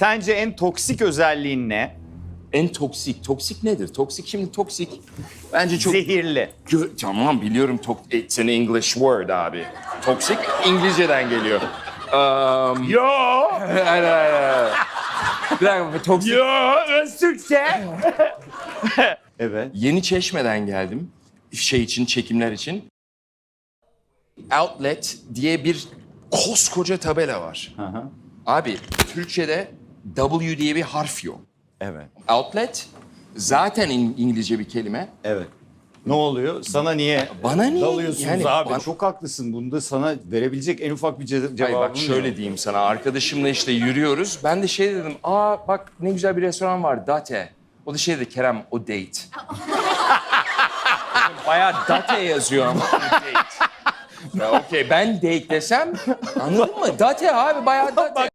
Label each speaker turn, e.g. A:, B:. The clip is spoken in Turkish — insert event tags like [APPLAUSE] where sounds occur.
A: Sence en toksik özelliğin ne?
B: En toksik. Toksik nedir? Toksik şimdi toksik. Bence çok...
A: Zehirli.
B: Gö- tamam biliyorum. Tok It's an English word abi. Toksik İngilizceden geliyor. Um,
A: Yo,
B: hayır, hayır, hayır. Bir dakika toksik.
A: yo, Öztürkçe. [LAUGHS] evet.
B: Yeni Çeşme'den geldim. Şey için, çekimler için. Outlet diye bir koskoca tabela var.
A: Hı.
B: Abi Türkçe'de W diye bir harf yok.
A: Evet.
B: Outlet zaten İng- İngilizce bir kelime.
A: Evet. Ne oluyor? Sana niye
B: Bana niye?
A: dalıyorsunuz
B: Yani
A: abi?
B: bana-
A: Çok haklısın. Bunda sana verebilecek en ufak bir ce-
B: Hayır
A: cevabım
B: bak şöyle
A: yok.
B: diyeyim sana. Arkadaşımla işte yürüyoruz. Ben de şey dedim. Aa bak ne güzel bir restoran var. Date. O da şey dedi Kerem o date. [LAUGHS] Bayağı date yazıyor ama. [LAUGHS] date. Ya okey ben date desem anladın mı? Date abi bayağı date.
A: Bak